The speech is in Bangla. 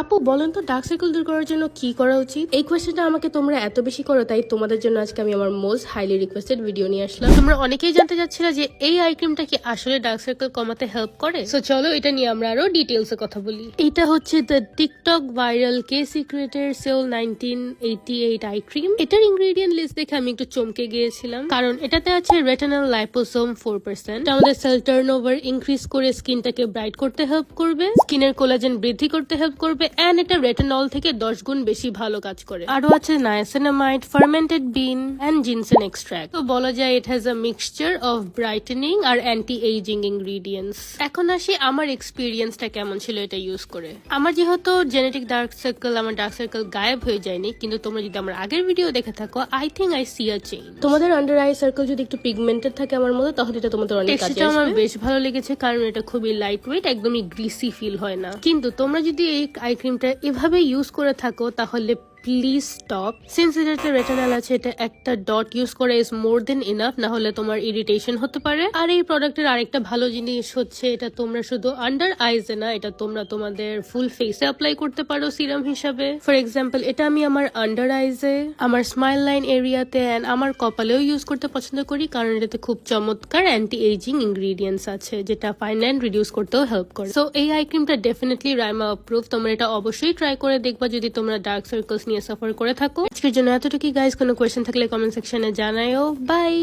আপু, বলেন তো ডার্ক সার্কেল দূর করার জন্য কি করা উচিত? এই কোয়েশ্চেনটা আমাকে তোমরা এত বেশি করো, তাই তোমাদের জন্য আজকে আমি আমার মোস্ট হাইলি রিকোয়েস্টেড ভিডিও নিয়ে আসলাম। তোমরা অনেকেই জানতে চাচ্ছিলে যে এই আই ক্রিমটা কি আসলে ডার্ক সার্কেল কমাতে হেল্প করে? সো চলো, এটা নিয়ে আমরা আরও ডিটেলসে কথা বলি। এটা হচ্ছে the TikTok viral K সিক্রেটের Seoul nineteen eighty eight eye cream এটার ইনগ্রেডিয়েন্ট লিস্ট দেখে আমি একটু চমকে গিয়েছিলাম। কারণ এটাতে আছে রেটানাল লাইপোসোম ফোর পার্সেন্ট আমাদের সেল টার্ন ওভার ইনক্রিজ করে স্কিনটাকে ব্রাইট করতে হেল্প করবে। স্কিনের কোলাজেন বৃদ্ধি করতে হেল্প করবে। এন্ড এটা রেটানল থেকে দশ গুণ বেশি ভালো কাজ করে। আরও আছে niacinamide fermented bean and ginseng extract তো বলা যায় it has a mixture of brightening R anti ageing ingredients এখন আসি আমার এক্সপিরিয়েন্সটা কেমন ছিল এটা ইউজ করে। আমার যেহেতু জেনেটিক ডার্ক সার্কেল আমার ডার্ক সার্কেল গায়েব হয়ে যায়নি কিন্তু তোমরা যদি আমার আগের ভিডিও দেখে থাকো I think I see a change তোমাদের আন্ডার আই সার্কেল যদি একটু পিগমেন্টেড থাকে আমার মতো তাহলে এটা তোমাদের অনেক কাজে আমার বেশ ভালো লেগেছে কারণ এটা খুবই লাইট ওয়েট একদমই গ্রিসি ফিল হয় না। কিন্তু তোমরা যদি এই আই ক্রিমটা এভাবে ইউজ করে থাকো তাহলে প্লিজ স্টপ সিন্স এটাতে রেটানাল আছে, এটা একটা ডট ইউজ করে ইজ মোর দেন ইনাফ না হলে তোমার ইরিটেশন হতে পারে। আর এই প্রোডাক্টের আরেকটা ভালো জিনিস হচ্ছে, এটা তোমরা শুধু আন্ডার আইজে না, এটা তোমরা তোমাদের ফুল ফেসে অ্যাপ্লাই করতে পারো সিরাম হিসাবে। ফর এক্সাম্পল এটা আমি আমার আন্ডার আইজে আমার স্মাইল লাইন এরিয়াতে অ্যান্ড আমার কপালেও ইউজ করতে পছন্দ করি, কারণ এটাতে খুব চমৎকার অ্যান্টি এইজিং ইনগ্রিডিয়েন্টস আছে, যেটা ফাইন লাইন রিডিউস করতেও হেল্প করে। সো এই আই ক্রিমটা ডেফিনেটলি রাইমা অ্যাপ্রুভ তোমরা এটা অবশ্যই ট্রাই করে দেখবা। যদি তোমরা ডার্ক সার্কেলস নিয়ে সফর করে থাকো। আজকের জন্য এতটুকুই গাইজ কোনো কোয়েশ্চেন থাকলে কমেন্ট সেকশনে জানাইও বাই